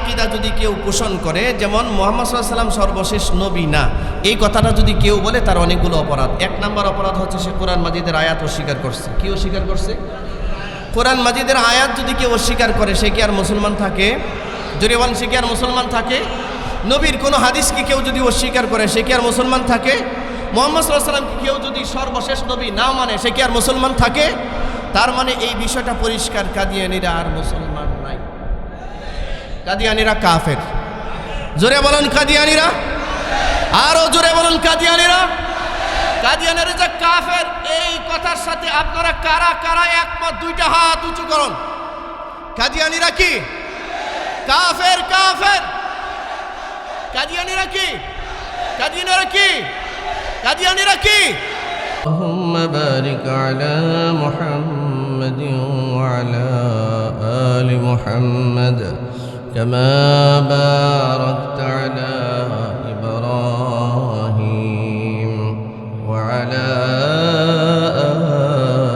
আকিদা যদি কেউ পোষণ করে, যেমন মোহাম্মদ সাল্লাম সর্বশেষ নবী না, এই কথাটা যদি কেউ বলে, তার অনেকগুলো অপরাধ। এক নম্বর অপরাধ হচ্ছে সে কোরআন মাজিদের আয়াত অস্বীকার করছে। কি অস্বীকার করছে? কোরআন মাজিদের আয়াত যদি কেউ অস্বীকার করে, সে কি আর মুসলমান থাকে? জোরে বলেন, সে কি আর মুসলমান থাকে? নবীর কোনো হাদিসকে কেউ যদি অস্বীকার করে, সে কি আর মুসলমান থাকে? মোহাম্মদ সাল্লামকে কেউ যদি সর্বশেষ নবী না মানে সে কি আর মুসলমান থাকে? তার মানে এই বিষয়টা পরিষ্কার কাঁদিয়ে কাদিয়ানিরা আর মুসলমান নাই। কাদিয়ানিরা কাফের জোরে বলেন কাদিয়ানিরা আরো জোরে বলেন কাদিয়ানিরা কাদিয়ানিরা যে কাফের এই কথার সাথে আপনারা কারা কারা একমত দুইটা হাত উঁচু করুন কাদিয়ানিরা কি কাফের কাফের কাদিয়ানিরা কি কাদিয়ানিরা কি কাদিয়ানিরা কি اللهم بارك على محمد وعلى آل محمد كما باركت على إبراهيم وعلى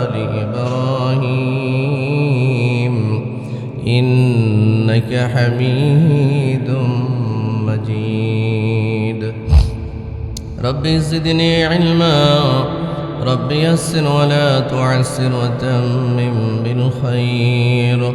آل إبراهيم إنك حميد مجيد. رب زدني علما رب يسر ولا تعسر وتمم بالخير.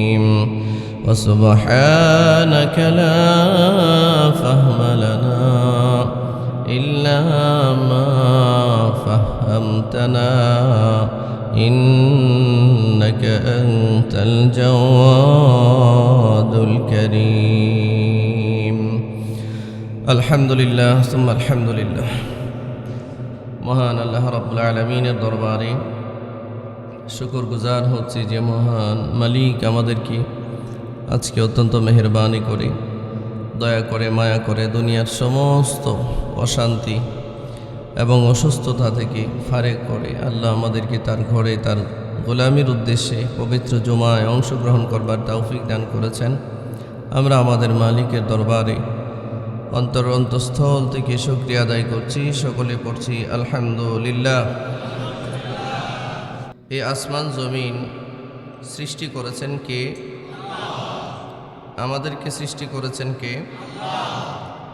وسبحانك لا فهم لنا إلا ما فهمتنا إنك أنت الجواد الكريم الحمد لله ثم الحمد لله মহান আল্লাহ রব্বুল আলমিনের দরবারে শুকর গুজার হচ্ছে যে মহান মালিক আমাদেরকে আজকে অত্যন্ত মেহরবানি করে। দয়া করে, মায়া করে দুনিয়ার সমস্ত অশান্তি এবং অসুস্থতা থেকে ফারেক করে আল্লাহ আমাদেরকে তার ঘরে তার গোলামির উদ্দেশ্যে পবিত্র জমায় অংশগ্রহণ করবার তৌফিক দান করেছেন। আমরা আমাদের মালিকের দরবারে অন্তর অন্তঃস্থল থেকে শুক্রিয়া আদায় করছি, সকলে পড়ছি, আলহামদুলিল্লাহ। এই আসমান জমিন সৃষ্টি করেছেন কে? আমাদেরকে সৃষ্টি করেছেন কে?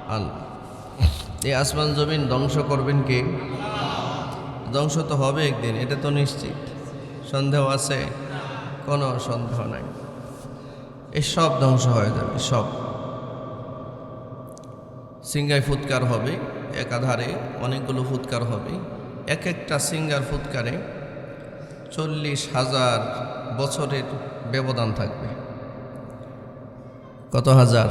আল্লাহ। এই আসমান জমিন ধ্বংস করবেন কে? ধ্বংস তো হবে একদিন, এটা তো নিশ্চিত। সন্দেহ আছে? কোনো সন্দেহ নাই। এই সব ধ্বংস হয়ে যাবে, সব। সিঙ্গায় ফুৎকার হবে, একাধারে অনেকগুলো ফুৎকার হবে। এক একটা সিঙ্গার ফুৎকারে চল্লিশ হাজার বছরের ব্যবধান থাকবে। কত হাজার?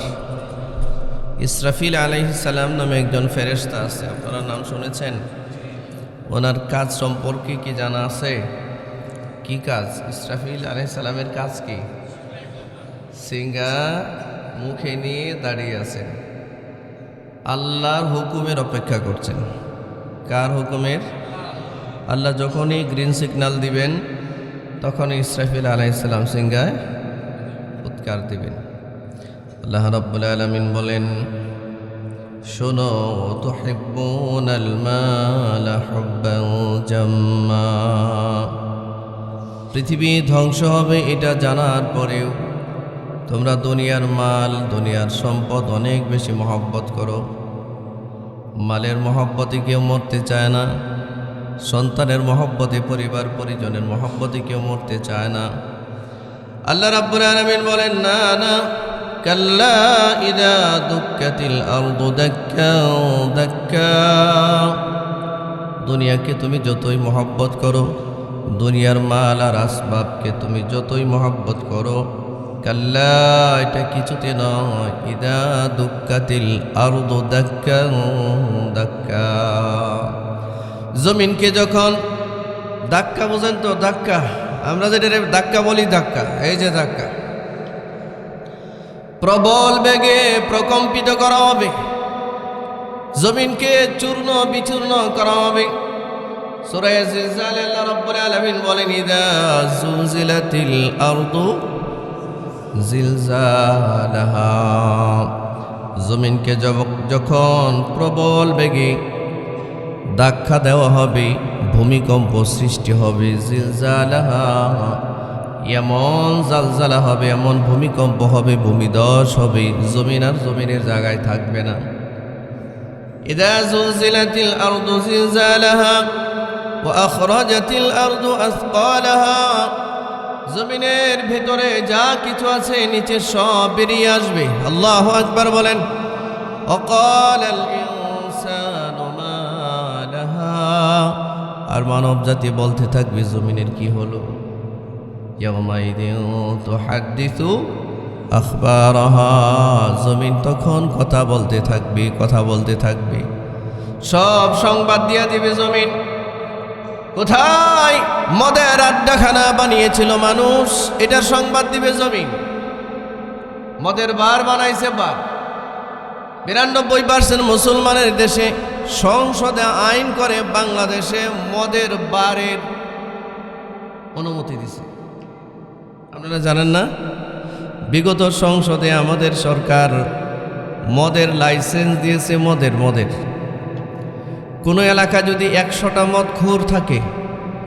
ইসরাফিল আলাইসালাম নামে একজন ফেরেস্তা আছে, আপনারা নাম শুনেছেন? ওনার কাজ সম্পর্কে কি জানা আছে? কি কাজ? ইসরাফিল আলাইসালামের কাজ কি? সিঙ্গা মুখে নিয়ে দাঁড়িয়ে আছেন। আল্লাহর হুকুমের অপেক্ষা করছেন। কার হুকুমের? আল্লাহ যখনই গ্রিন সিগন্যাল দিবেন তখন ইসরাফিল আলাইসাল্লাম সিঙ্গায় উৎকার দিবেন। আল্লাহ রব্বুল আলমিন বলেন, শোনো মাল হুব্বান জাম্মা। পৃথিবী ধ্বংস হবে এটা জানার পরেও তোমরা দুনিয়ার মাল, দুনিয়ার সম্পদ অনেক বেশি মহব্বত করো। মালের মহব্বতে কেউ মরতে চায় না, সন্তানের মহব্বতে, পরিবার, পরিজনের মহব্বতে কেউ মরতে চায় না। আল্লাহ রাব্বুল আলামিন বলেন, না না কাল্লা ইদা দুক্কাতিল আরদু দাক্কা দাক্কা দুনিয়াকে তুমি যতই মহব্বত করো, দুনিয়ার মাল আর আসবাবকে তুমি যতই মহব্বত করো, কাল্লা, এটা কিছুতে নয়। ইদা দুক্কাতিল আরদু দাক্কা দাক্কা। জমিনকে যখন ধাক্কা বোঝেন তো ধাক্কা আমরা যেটা ধাক্কা বলি ধাক্কা এই যে ধাক্কা প্রবল বেগে প্রকম্পিত করা হবে। জমিনকে চূর্ণ বিচূর্ণ করা হবে। জমিনকে যখন প্রবল বেগে ধাক্কা দেওয়া হবে, ভূমিকম্প সৃষ্টি হবে জিলজালাহা। এমন জালজালা হবে, এমন ভূমিকম্প হবে, ভূমিদশ হবে, জমিন আর জমিনের জায়গায় থাকবে না। ইদা জুলজিলাতিল আরদু জিলজালাহা ওয়া আখরাজাতিল আরদু আসকালাহা। জমিনের ভেতরে যা কিছু আছে, নিচে সব বেরিয়ে আসবে। আল্লাহ আকবার বলেন অকাল আর মানব জাতি বলতে থাকবে, জমিনের কি হলো? তো হাদিসু আখবারহা জমিন তখন কথা বলতে থাকবে, কথা বলতে থাকবে। সব সংবাদ দিয়া দিবে জমিন। কোথায়? মদের আড্ডাখানা বানিয়েছিল মানুষ, এটার সংবাদ দিবে জমিন। মদের বার বানাইছে বার। বিরানব্বই পার্সেন্ট মুসলমানের দেশে সংসদে আইন করে বাংলাদেশে মদের বারের অনুমতি দিছে। আপনারা জানেন না? বিগত সংসদে আমাদের সরকার মদের লাইসেন্স দিয়েছে, মদের মদের। কোনো এলাকা যদি একশোটা মদ খুর থাকে,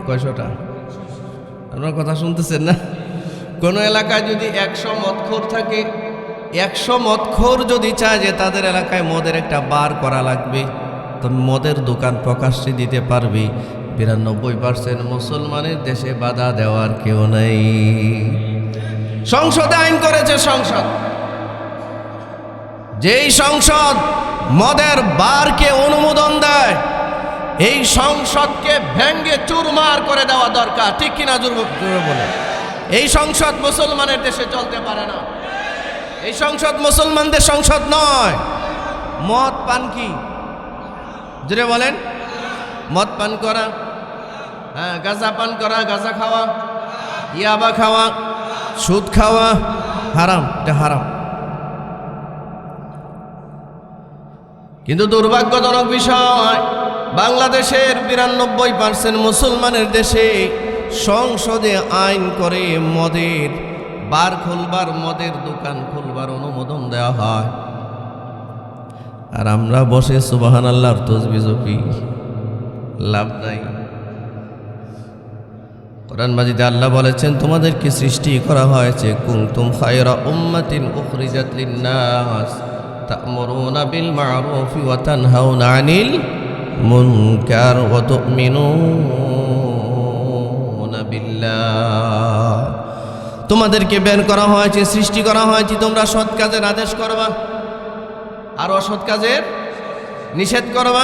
কয়শোটা? আপনার কথা শুনতেছেন না? কোনো এলাকায় যদি একশো মদখোর থাকে, একশো মদখোর যদি চায় যে তাদের এলাকায় মদের একটা বার করা লাগবে তো মদের দোকান প্রকাশ্যে দিতে পারবে। বিরানব্বই পার্সেন্ট মুসলমানের দেশে বাধা দেওয়ার কেউ নেই। সংসদে আইন করেছে সংসদ। যেই সংসদ মদের বারকে অনুমোদন দেয়, এই সংসদকে ভেঙ্গে চুরমার করে দেওয়া দরকার। ঠিক কিনা বলে? এই সংসদ মুসলমানের দেশে চলতে পারে না। এই সংসদ মুসলমানদের সংসদ নয়। মদ পান কি? জুড়ে বলেন। মদ পান করা হ্যাঁ গাঁজা পান করা, গাঁজা খাওয়া, ইয়াবা খাওয়া, সুদ খাওয়া, হারাম, এটা হারাম। কিন্তু দুর্ভাগ্যজনক বিষয়, বাংলাদেশের বিরানব্বই পার্সেন্ট মুসলমানের দেশে সংসদে আইন করে মদের, বার খুলবার মদের দোকান খুলবার অনুমোদন দেওয়া হয়। আর আমরা বসে সুবাহান আল্লাহর তসবি জপি লাভ নাই। কোরআন মাজিদে আল্লাহ বলেছেন, তোমাদেরকে সৃষ্টি করা হয়েছে কুমতুম খায়রা উম্মাতিন উখরিজাত লিন-নাস, তা'মুরুনা বিল মা'রুফি ওয়া তানহাউনা আনিল মুনকার ওয়া তু'মিনুনা বিল্লাহ। তোমাদেরকে বের করা হয়েছে, সৃষ্টি করা হয়েছে, তোমরা সৎ কাজের আদেশ করবা। আর অসৎ কাজের নিষেধ করবা।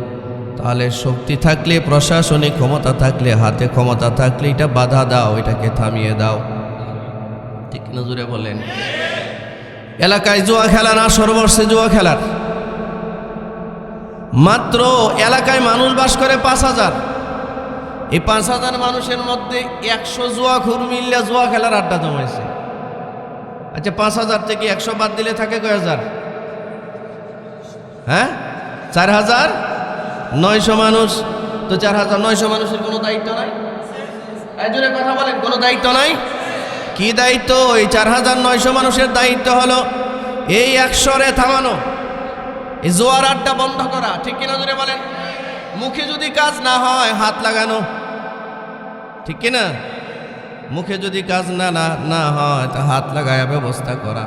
তাহলে শক্তি থাকলে প্রশাসনিক ক্ষমতা থাকলে, হাতে ক্ষমতা থাকলে এটা বাধা দাও, এটাকে থামিয়ে দাও। ঠিক নজরে বলেন? এলাকায় জুয়া খেলা না সর্বর্ষে জুয়া খেলার। মাত্র এলাকায় মানুষ বাস করে পাঁচ হাজার। এই পাঁচ হাজার মানুষের মধ্যে একশো জুয়া খুর মিললে জুয়া খেলার আড্ডা জমাইছে। আচ্ছা পাঁচ হাজার থেকে একশো বাদ দিলে থাকে কয় হাজার? হ্যাঁ? চার হাজার? নয়শো মানুষ। তো চার হাজার নয়শো মানুষের কোনো দায়িত্ব নাই? একজনে কথা বলেন, কোনো দায়িত্ব নাই? কি দায়িত্ব? এই চার হাজার নয়শো মানুষের দায়িত্ব হলো এই একশরে থামানো, এই জোয়ার আড্ডা বন্ধ করা। ঠিক কিনা জোরে বলেন? মুখে যদি কাজ না হয়, হাত লাগানো। ঠিক কিনা? মুখে যদি কাজ না না না হয়, তা হাত লাগায় ব্যবস্থা করা।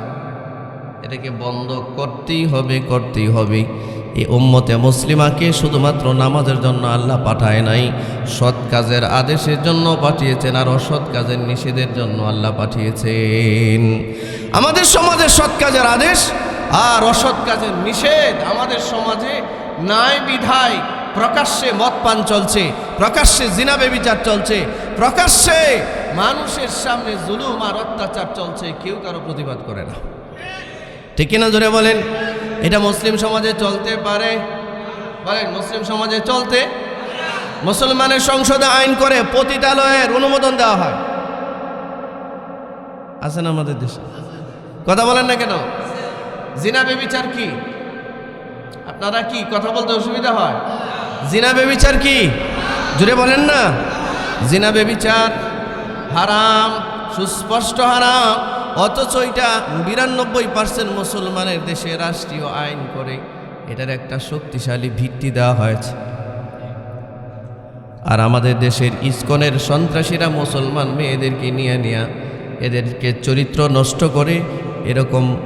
এটাকে বন্ধ করতেই হবে করতেই হবে এই উম্মতে মুসলিমাকে শুধুমাত্র নামাজের জন্য আল্লাহ পাঠায় নাই, সৎ কাজের আদেশের জন্য পাঠিয়েছেন আর অসৎ কাজের নিষেধের জন্য আল্লাহ পাঠিয়েছেন। আমাদের সমাজের সৎ কাজের আদেশ আর অসৎ কাজের নিষেধ আমাদের সমাজে ন্যায় বিধায় প্রকাশ্যে মদ পান চলছে, প্রকাশ্যে জিনাবে বিচার চলছে, প্রকাশ্যে মানুষের সামনে জুলুম আর অত্যাচার চলছে, কেউ কারও প্রতিবাদ করে না। ঠিক কিনা জোরে বলেন? এটা মুসলিম সমাজে চলতে পারে। বলেন, মুসলিম সমাজে চলতে মুসলমানের সংসদে আইন করে পতিতালয়ের অনুমোদন দেওয়া হয়। আছে না আমাদের দেশে? কথা বলেন না কেন? জিনা বেবিচার কি? আপনারা কি কথা বলতে অসুবিধা হয়? জিনা বেবিচার কি? জুড়ে বলেন না। জিনা বেবিচার হারাম, সুস্পষ্ট হারাম। অথচ এটা বিরানব্বই পার্সেন্ট মুসলমানের দেশে রাষ্ট্রীয় আইন করে। এটার একটা শক্তিশালী ভিত্তি দেওয়া হয়েছে। আর আমাদের দেশের ইস্কনের সন্ত্রাসীরা মুসলমান মেয়েদেরকে নিয়ে নিয়ে এদেরকে চরিত্র নষ্ট করে এরকম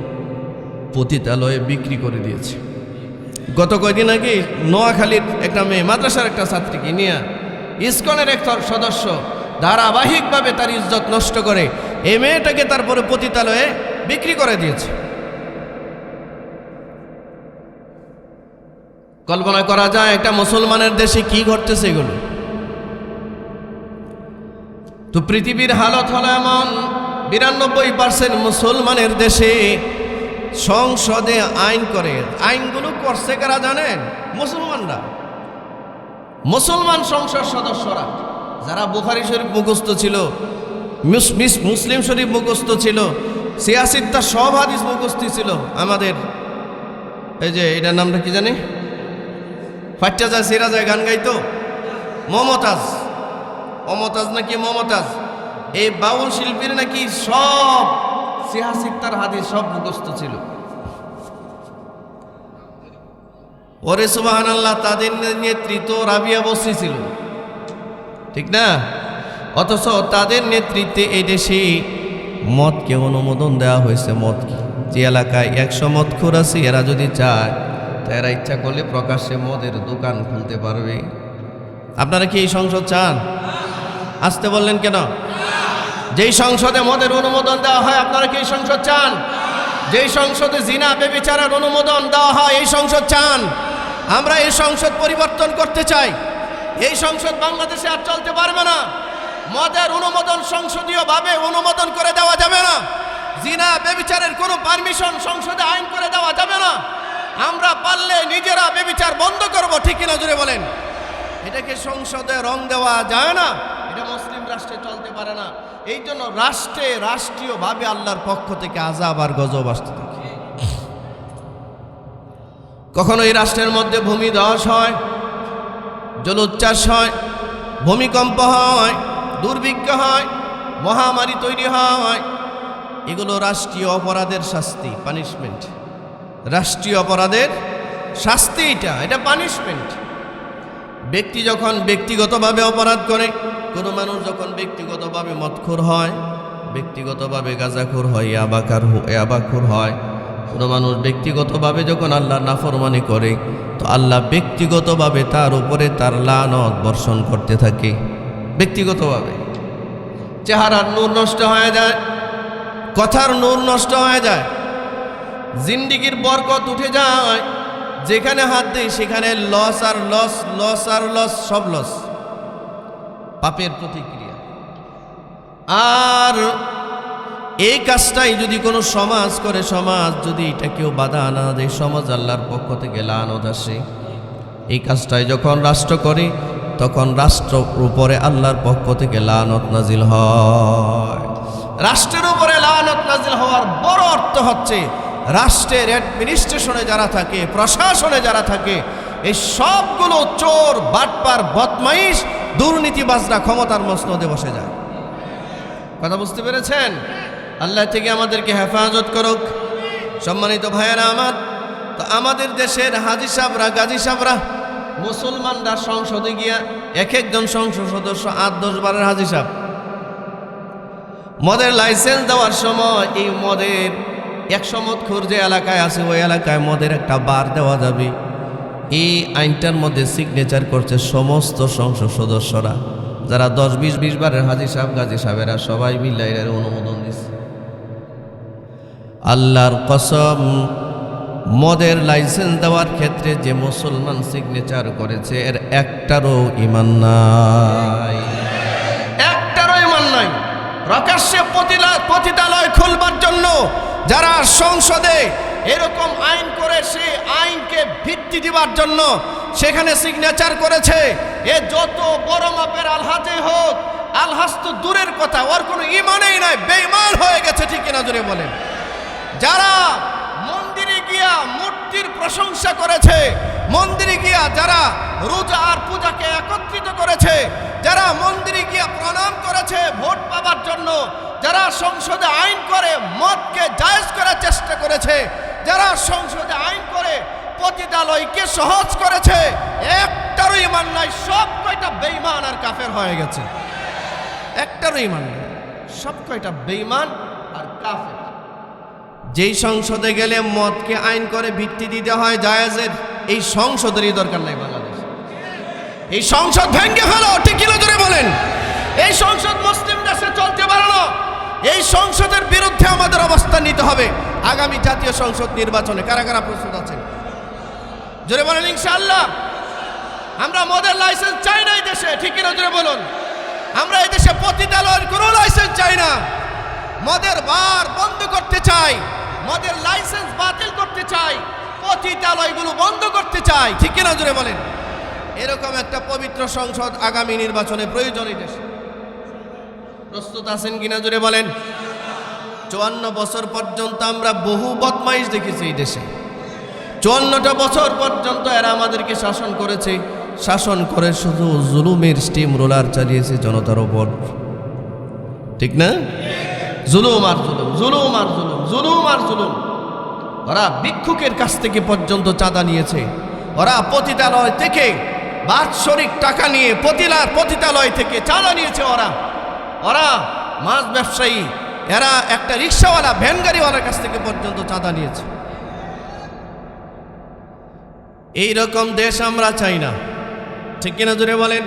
পতিতালয়ে বিক্রি করে দিয়েছে। গত কয়দিন আগে নোয়াখালীর একটা মেয়ে, মাদ্রাসার একটা ছাত্রীকে নিয়ে ইস্কনের এক সদস্য ধারাবাহিকভাবে তার ইজ্জত নষ্ট করে এই মেয়েটাকে তারপরে পতিতালয়ে বিক্রি করে দিয়েছে। কল্পনা করা যায়, একটা মুসলমানের দেশে কি ঘটতেছে এগুলো? তো পৃথিবীর হালত হলো এমন, বিরানব্বই পার্সেন্ট মুসলমানের দেশে সংসদে আইন করে। আইনগুলো করছে কারা জানেন? মুসলমানরা। মুসলমান সংসদ সদস্যরা, যারা বুখারি শরীফ মুখস্থ ছিল মুসলিম শরীফ মুখস্থ ছিল সিয়াসিত্তা সব হাদিস মুখস্থ ছিল, আমাদের। এই যে, এটার নামটা কি জানি? ফাট্টা যায় যায় গান গাইতো? মমতাজ। অমতাজ নাকি মমতাজ? এই বাউল শিল্পীর নাকি সব সিহাসিকতার হাদিস সব মুখস্থ ছিল। ওরে সুবাহান আল্লাহ তাদের নেতৃত্ব রাবিয়া বসরি ছিল। ঠিক না? অথচ তাদের নেতৃত্বে এই দেশে মদকে অনুমোদন দেওয়া হয়েছে মদকে যে এলাকায় একশো মদখোর আছে, এরা যদি চায়, তা এরা ইচ্ছা করলে প্রকাশ্যে মদের দোকান খুলতে পারবে। আপনারা কি এই সংসদ চান? আসতে বললেন কেন? যেই সংসদে মদের অনুমোদন দেওয়া হয়, আপনারা কি এই সংসদ চান? যেই সংসদে জিনা, বেবিচারের অনুমোদন দেওয়া হয়, এই সংসদ চান? আমরা এই সংসদ পরিবর্তন করতে চাই। এই সংসদ বাংলাদেশে আর চলতে পারবে না। মদের অনুমোদন সংসদীয়ভাবে অনুমোদন করে দেওয়া যাবে না। জিনা বেবিচারের কোনো পারমিশন সংসদে আইন করে দেওয়া যাবে না। আমরা পারলে নিজেরা বেবিচার বন্ধ করব, ঠিক কিনা জুড়ে বলেন। এটাকে সংসদে রং দেওয়া যায় না। এটা মুসলিম রাষ্ট্রে চলতে পারে না। এই জন্য রাষ্ট্রে রাষ্ট্রীয়ভাবে আল্লাহর পক্ষ থেকে আজাব আর গজব আসতে থাকে। কখনো এই রাষ্ট্রের মধ্যে ভূমি ধস হয়, জলোচ্ছ্বাস হয়, ভূমিকম্প হয় দুর্ভিক্ষ হয়, মহামারী তৈরি হয়। এগুলো রাষ্ট্রীয় অপরাধের শাস্তি পানিশমেন্ট রাষ্ট্রীয় অপরাধের শাস্তি এটা এটা পানিশমেন্ট ব্যক্তি যখন ব্যক্তিগতভাবে অপরাধ করে, কোনো মানুষ যখন ব্যক্তিগতভাবে মদখোর হয়, ব্যক্তিগতভাবে গাঁজাখোর হয় ইয়াবাকার ইয়াবাখোর হয়, কোনো মানুষ ব্যক্তিগতভাবে যখন আল্লাহ নাফরমানি করে, তো আল্লাহ ব্যক্তিগতভাবে তার উপরে তার লানত বর্ষণ করতে থাকে। ব্যক্তিগতভাবে। চেহারার নূর নষ্ট হয়ে যায়, কথার নূর নষ্ট হয়ে যায়, জিন্দিগির বরকত উঠে যায়, যেখানে হাত দেয় সেখানে লস আর লস লস আর লস সব লস পাপের প্রতিক্রিয়া। আর এই কাজটাই যদি কোনো সমাজ করে, সমাজ যদি এটা কেউ বাধা না দেয়, সমাজ আল্লাহর পক্ষ থেকে লানত আসে। এই কাজটাই যখন রাষ্ট্র করে তখন রাষ্ট্র উপরে আল্লাহর পক্ষ থেকে লানত নাজিল হয়। রাষ্ট্রের উপরে লানত নাজিল হওয়ার বড় অর্থ হচ্ছে, রাষ্ট্রের অ্যাডমিনিস্ট্রেশনে যারা থাকে, প্রশাসনে যারা থাকে, এই সবগুলো চোর, বাটপার, বদমাইশ, দুর্নীতিবাজরা ক্ষমতার মসনদে বসে যায়। কথা বুঝতে পেরেছেন? আল্লাহ থেকে আমাদেরকে হেফাজত করুক। সম্মানিত ভাইয়েরা আমার, তো আমাদের দেশের হাজি সাহরা গাজী সাহরা মুসলমানরা সংসদে গিয়া এক একজন সংসদ সদস্য আট দশ বারের হাজি সাহ মদের লাইসেন্স দেওয়ার সময় এই মদের একশো মদ খুর যে এলাকায় আছে, ওই এলাকায় মদের একটা বার দেওয়া যাবে। এই আইনটার মধ্যে সিগনেচার করছে সমস্ত সংসদ সদস্যরা। যারা দশ বিশ বিশ বারের হাজি সাহেব, গাজী সাহেবেরা সবাই মিলে অনুমোদন দিচ্ছে। আল্লাহর কসম মদের লাইসেন্স দেওয়ার ক্ষেত্রে যে মুসলমান সিগনেচার করেছে, এর একটারও ইমান নাই। একটারও ইমান নাই। প্রকাশ্যে পতিতালয় খুলবার জন্য যারা সংসদে এরকম আইন করে সে আইনকে ভিত্তি দিবার জন্য সেখানে সিগনেচার করেছে। এ যত বড় মাপের আলহাজে হোক, আলহাজ তো দূরের কথা, ওর কোনো ইমানেই নাই বেইমান হয়ে গেছে, ঠিক কিনা জুড়ে বলেন। যারা গিয়া মূর্তির প্রশংসা করেছে। মন্দিরে গিয়া যারা রোজা আর পূজাকে একত্রিত করেছে, যারা মন্দিরে গিয়া প্রণাম করেছে ভোট পাবার জন্য, যারা সংসদে আইন করে মদকে জায়েজ করার চেষ্টা করেছে, যারা সংসদে আইন করে পতিতালয়কে সহজ করেছে একটারও ইমান নাই, সব কয়টা বেইমান আর কাফের হয়ে গেছে। একটারও ইমান নাই, সব কয়টা বেইমান আর কাফের। যেই সংসদে গেলে মদকে আইন করে ভিত্তি দিতে হয় জায়েজের, এই সংসদেরই দরকার নাই বাংলাদেশ। এই সংসদ ভেঙে ফেলো, ঠিক কিলো ধরে বলেন? এই সংসদ মুসলিম দেশে চলতে পারে না। এই সংসদের বিরুদ্ধে আমাদের অবস্থান নিতে হবে আগামী জাতীয় সংসদ নির্বাচনে। কারা কারা প্রস্তুত আছেন? জোরে বলেন ইনশাআল্লাহ। আমরা মদের লাইসেন্স চাই না এই দেশে, ঠিক কিনা জোরে বলুন? আমরা এই দেশে পতিতালয়ের কোনো লাইসেন্স চাই না। মদের বার বন্ধ করতে চাই। মদের লাইসেন্স বাতিল করতে চাই। পতিতালয়গুলো বন্ধ করতে চাই। ঠিক কিনা জোরে বলেন? এরকম একটা পবিত্র সংসদ আগামী নির্বাচনে প্রয়োজন দেশে। প্রস্তুত আছেন কিনা জোরে বলেন? চুয়ান্ন বছর পর্যন্ত আমরা বহু বদমাইশ দেখেছি এই দেশে। চুয়ান্নটা বছর পর্যন্ত এরা আমাদেরকে শাসন করেছে। শাসন করে শুধু জুলুমের স্টিম রোলার চালিয়েছে জনতার ওপর। ঠিক না? জুলুম আর জুলুম জুলুম আর জুলুম জুলুম আর জুলুম। ওরা ভিক্ষুকের কাছ থেকে পর্যন্ত চাঁদা নিয়েছে। ওরা পতিতালয় থেকে বাৎসরিক টাকা নিয়ে পতিলার পতিতালয় থেকে চাঁদা নিয়েছে ওরা। ওরা মাছ ব্যবসায়ী, এরা একটা রিক্সাওয়ালা ভ্যান গাড়িওয়ালার কাছ থেকে পর্যন্ত চাঁদা নিয়েছে। এই রকম দেশ আমরা চাই না। ঠিক কিনা জুড়ে বলেন?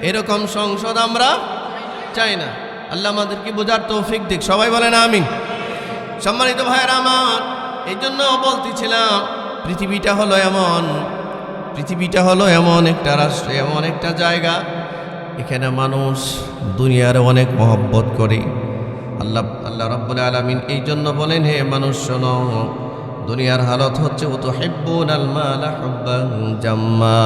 এরকম সংসদ আমরা চাই না। আল্লাহ আমাদেরকে বোঝার তৌফিক দিক। সবাই বলেন আমি সম্মানিত ভাইয়ের আমার, এই জন্য বলতেছিলাম, পৃথিবীটা হলো এমন, পৃথিবীটা হলো এমন একটা রাষ্ট্র, এমন একটা জায়গা, এখানে মানুষ দুনিয়ার অনেক মহব্বত করে। আল্লাহ আল্লাহ রব্বুল আলমিন এই জন্য বলেন, হে মানুষ শোনো, দুনিয়ার হালত হচ্ছে ও তো জাম্মা।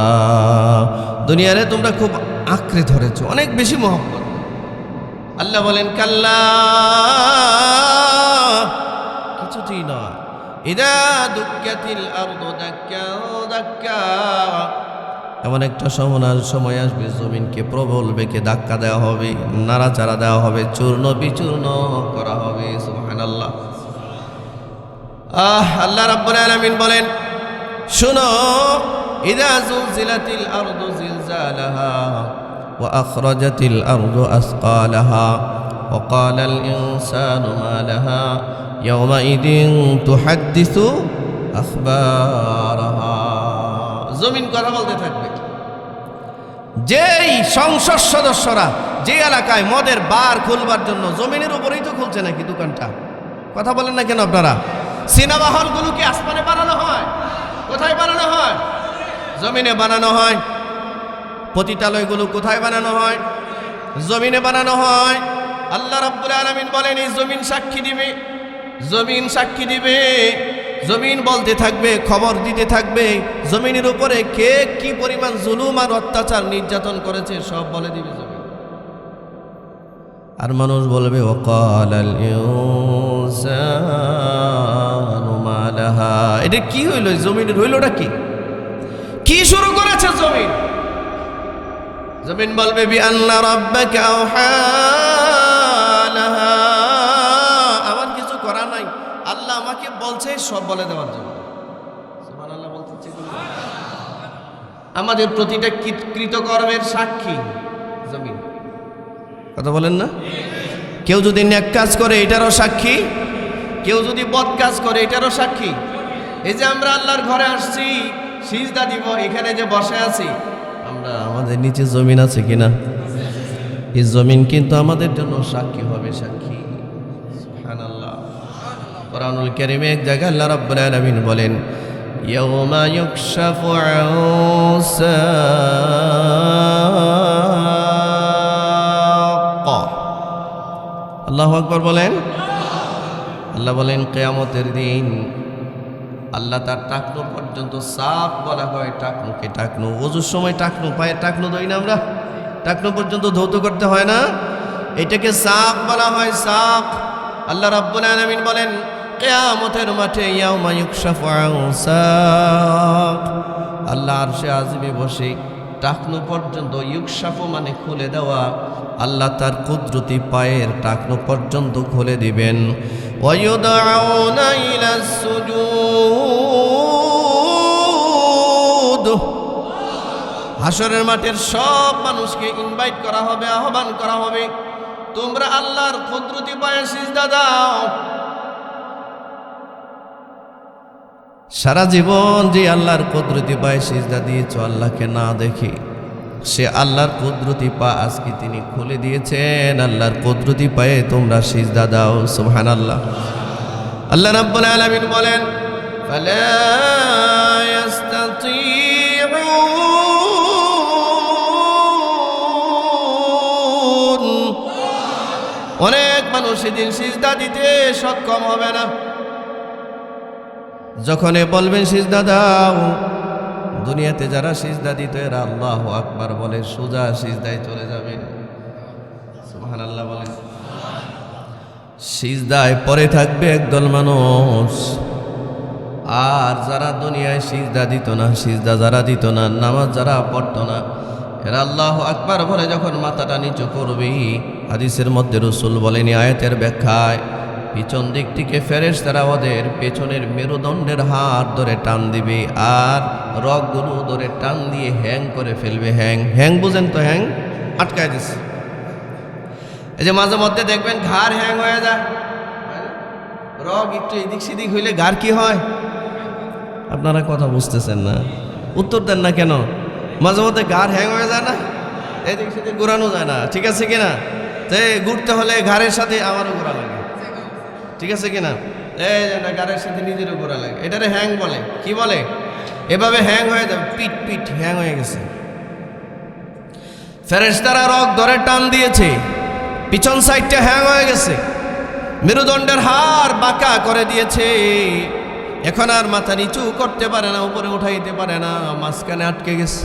দুনিয়ারে তোমরা খুব আঁকড়ে ধরেছো, অনেক বেশি মহব্বত। আল্লাহ বলেন, কাল্লা। কিছুতেই নয়। দাক্কা দাক্কা। এমন একটা সমনার সময় আসবে, জমিনকে প্রবল বেগে ধাক্কা দেওয়া হবে, নাড়াচাড়া দেওয়া হবে, চূর্ণ বিচূর্ণ করা হবে, সুবহানাল্লাহ। আহ, আল্লাহ রাব্বুল আলামিন বলেন, শুনো, ইদা জুলজিলাতিল আরদু জিলজালাহা। ওয়া আখরাজাতিল আরদু আসকালাহা وقال الإنسان ما لها يومئذ تحدث أخبارها জমিন কথা বলতে থাকবে যেই সংসদ সদস্যরা যে এলাকায় মদের বার খুলবার জন্য জমিনের উপরেই তো খুলছে নাকি দোকানটা কথা বলেন না কেন আপনারা সিনেমা হলগুলো কি আসমানে বানানো হয় কোথায় বানানো হয় জমিনে বানানো হয় পতিতালয়গুলো কোথায় বানানো হয়? জমিনে বানানো হয়। আল্লাহ রাব্বুল আলামিন বলেন, এই জমিন সাক্ষী দিবে। জমিন সাক্ষী দিবে। জমিন বলতে থাকবে, খবর দিতে থাকবে। জমিনের উপরে কে কি পরিমাণ জুলুম আর অত্যাচার নির্যাতন করেছে, সব বলে দিবে জমিন। আর মানুষ বলবে ওকাল এটা কি হইল? জমিনের হইলটা কি? কি শুরু করেছে জমিন? জমিন বলবে বি আল্লাহ রাব্বাকা আমার কিছু করা নাই। আল্লাহ আমাকে বলছে সব বলে দেওয়ার জন্য। আমাদের প্রতিটা কৃত- কৃতকর্মের সাক্ষী জমিন। কথা বলেন না? কেউ যদি ন্যাক কাজ করে, এটারও সাক্ষী। কেউ যদি বদ কাজ করে, এটারও সাক্ষী। এই যে আমরা আল্লাহর ঘরে আসছি, সিজদা দিব, এখানে যে বসে আছি আমাদের নিচে জমিন আছে কিনা এই জমিন কিন্তু আমাদের জন্য সাক্ষী হবে সাক্ষী সুবহানাল্লাহ কোরআনুল কারীমে এক জায়গায় আল্লাহ রাব্বুল আলামিন বলেন يوم يكشف عن ساق আল্লাহ আকবর বলেন আল্লাহ বলেন কেয়ামতের দিন আল্লাহ তার টাকনু পর্যন্ত সাপ বলা হয়, টাকনুকে টাকনু। ওজুর সময় টাকনু, পায়ে টাকনু দই না আমরা। টাকনু পর্যন্ত ধৌত করতে হয় না। এটাকে সাপ বলা হয় সাপ আল্লাহ রাব্বুল আলামিন বলেন, কেয়ামতের মাঠে আল্লাহ আরশে আজমে বসে, টাকনু পর্যন্ত ইউকশাফু মানে খুলে দেওয়া। আল্লাহ তার কুদরতি পায়ের টাকনু পর্যন্ত খুলে দিবেন। ওয়ায়ুদআউনা ইলাস সুজুদ হাসরের মাঠের সব মানুষকে ইনভাইট করা হবে, আহ্বান করা হবে। তোমরা আল্লাহর কুদরতি পায়ে সিজদা দাও। সারা জীবন যে আল্লাহর কুদরতি পায়ে সিজদা দিয়েছ, আল্লাহকে না দেখে সে আল্লাহর কুদরতি পা আজকে তিনি খুলে দিয়েছেন। আল্লাহর কুদরতি পায়ে তোমরা সিজদা দাও সুবহান আল্লাহ আল্লাহ রাব্বুল আলামিন বলেন অনেক মানুষ সেদিন সিজদা দিতে সক্ষম হবে না। যখনই বলবেন, সিজদা দাও দুনিয়াতে যারা সিজদা দিত, এরা আল্লাহ আকবার বলে, সোজা সিজদায় চলে যাবে। সুবহান আল্লাহ সিজদায় পরে থাকবে একদল মানুষ। আর যারা দুনিয়ায় সিজদা দিত না, সিজদা যারা দিত না, নামাজ যারা পড়তো না, এরা আল্লাহ আকবার বলে যখন মাথাটা নিচু করবি, হাদিসের মধ্যে রসুল বলেনি আয়াতের ব্যাখ্যায়, পিছন দিক থেকে ফেরেস তারা ওদের পেছনের মেরুদণ্ডের হাত ধরে টান দিবে, আর রগগুলো ধরে টান দিয়ে হ্যাং করে ফেলবে, হ্যাং। হ্যাং বুঝেন তো হ্যাং? আটকায় দিচ্ছে এই যে মাঝে মধ্যে দেখবেন ঘাড় হ্যাং হয়ে যায়। রগ একটু এদিক সেদিক হইলে ঘাড় কি হয়? আপনারা কথা বুঝতেছেন না। উত্তর দেন না কেন? মাঝে মধ্যে ঘাড় হ্যাং হয়ে যায় না? এদিক সেদিক ঘোরানো যায় না। ঠিক আছে কিনা? তো ঘুরতে হলে ঘাড়ের সাথে আমারও ঘোরা লাগে। ঠিক আছে কিনা? এই গাড়ির সাথে নিজেরও ঘোরা লাগে। এটারে হ্যাং বলে। কি বলে? এভাবে হ্যাং হয়ে যাবে, পিট পিট হ্যাং হয়ে গেছে। ফেরেশতারা রক ধরে টান দিয়েছে, পিছন সাইডটা হ্যাং হয়ে গেছে। মেরুদণ্ডের হার বাঁকা করে দিয়েছে। এখন আর মাথা নিচু করতে পারে না, উপরে উঠাইতে পারে না, মাঝখানে আটকে গেছে।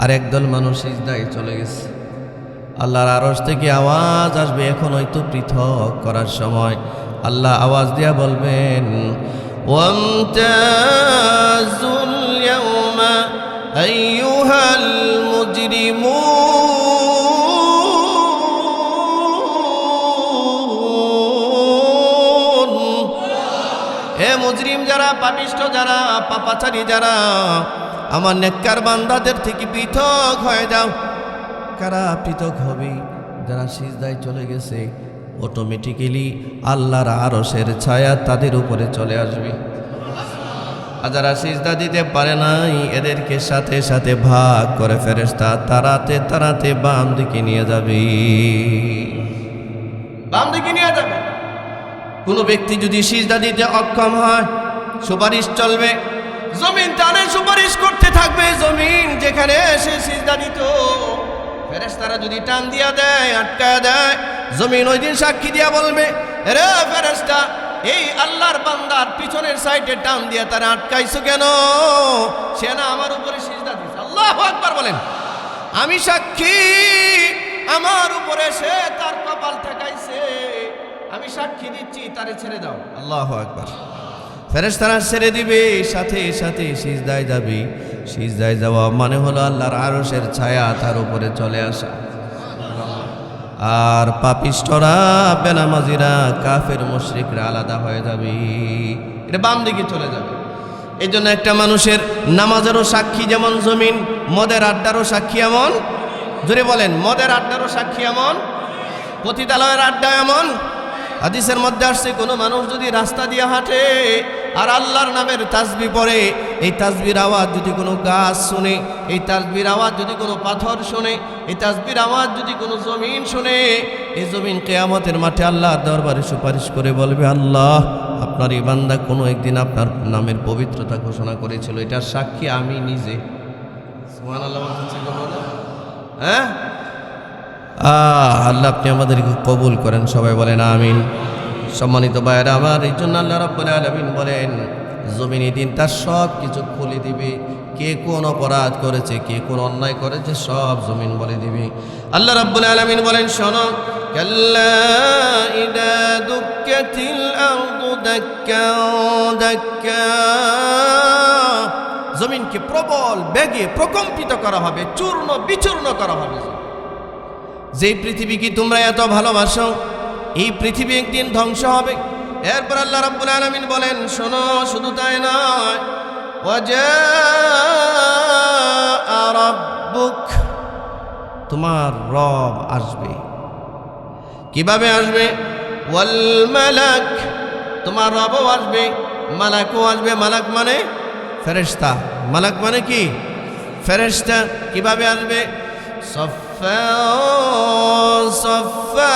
আর একদল মানুষ ইজদায় চলে গেছে। আল্লাহর আরস থেকে আওয়াজ আসবে, এখন হয়তো পৃথক করার সময়। আল্লাহ আওয়াজ দিয়া বলবেন وامتازوا اليوم أيها المجرمون এ মুজরিম যারা পাপিষ্ট যারা পাপাচারী যারা আমার নেককার বান্দাদের থেকে পৃথক হয়ে যাও কারা পৃথক হবে যারা সিজদায় চলে গেছে অটোমেটিক্যালি আল্লাহর আরসের ছায়া তাদের উপরে চলে আসবে। যারা সিজদা দিতে পারে নাই, এদেরকে সাথে সাথে ভাগ করে ফেরেস্তা তারাতে তারাতে বাম দিকে নিয়ে যাবে। বাম দিকে নিয়ে যাবে। কোনো ব্যক্তি যদি সিজদা দিতে অক্ষম হয়, সুপারিশ চলবে। জমিন টানে সুপারিশ করতে থাকবে, জমিন যেখানে সে সিজদা দিত। ফেরেশতারা যদি টান দিয়া দেয় আটকায় দেয়, জমিন ওই দিন সাক্ষী দিয়া বলবে, রে ফেরেশতা, এই আল্লাহর বান্দার পিছনের সাইডে টান দিয়া তারা আটকাইছো কেন? সে না আমার উপরে সিজদা দিছে। আল্লাহ আকবার বলেন। আমি সাক্ষী, আমার উপরে সে তার কপাল ঠেকাইছে। আমি সাক্ষী দিচ্ছি, তারে ছেড়ে দাও। আল্লাহ একবার ফেরেস তারা ছেড়ে দিবে, সাথে সাথে সিজদায় যাবে। সিজদায় যাওয়া মানে হলো আল্লাহর আরসের ছায়া তার উপরে চলে আসা। আর পাপিষ্টরা বেনামাজিরা, কাফের, মুশরিকরা আলাদা হয়ে যাবে। এটা বাম দিকে চলে যাবে। এই জন্য একটা মানুষের নামাজেরও সাক্ষী যেমন জমিন, মদের আড্ডারও সাক্ষী এমন। জুড়ে বলেন, মদের আড্ডারও সাক্ষী এমন। পতিতালয়ের আড্ডা এমন। হাদিসের মধ্যে আসছে, কোনো মানুষ যদি রাস্তা দিয়ে হাঁটে আর আল্লাহর নামের তাজবি পরে এই তাসবির আওয়াজ যদি কোনো গাছ শুনে, এই তাসবির আওয়াজ যদি কোনো পাথর শোনে, এই তাসবির আওয়াজ যদি কোনো জমিন শুনে, এই জমিন কেয়ামতের মাঠে আল্লাহর দরবারে সুপারিশ করে বলবে, আল্লাহ, আপনার এই বান্দা কোনো একদিন আপনার নামের পবিত্রতা ঘোষণা করেছিল। এটার সাক্ষী আমি নিজে? হ্যাঁ? আল্লাহ আপনি আমাদেরকে কবুল করেন, সবাই বলেন আমিন। সম্মানিত ভাইয়েরা, আমার এই জন্য আল্লাহ রব্বুল আলমিন বলেন, জমিনি দিন তার সব কিছু খুলে দিবে। কে কোন অপরাধ করেছে, কে কোন অন্যায় করেছে, সব জমিন বলে দিবে। আল্লাহ রব্বুল আলমিন বলেন, শোনো জমিনকে প্রবল বেগে প্রকম্পিত করা হবে, চূর্ণ বিচূর্ণ করা হবে। যেই পৃথিবীকে তোমরা এত ভালোবাসো এই পৃথিবী একদিন ধ্বংস হবে। এরপর আল্লাহ রাব্বুল আলামিন বলেন, শোনো, শুধু তাই নয়। তোমার রব আসবে। কীভাবে আসবে? ওয়াল মালাক তোমার রবও আসবে, মালাকও আসবে। মালাক মানে ফেরেশতা। মালাক মানে কি? ফেরেশতা কীভাবে আসবে? সফা সফা